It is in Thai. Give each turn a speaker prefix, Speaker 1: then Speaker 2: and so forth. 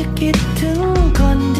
Speaker 1: จะคิดถึงคนที่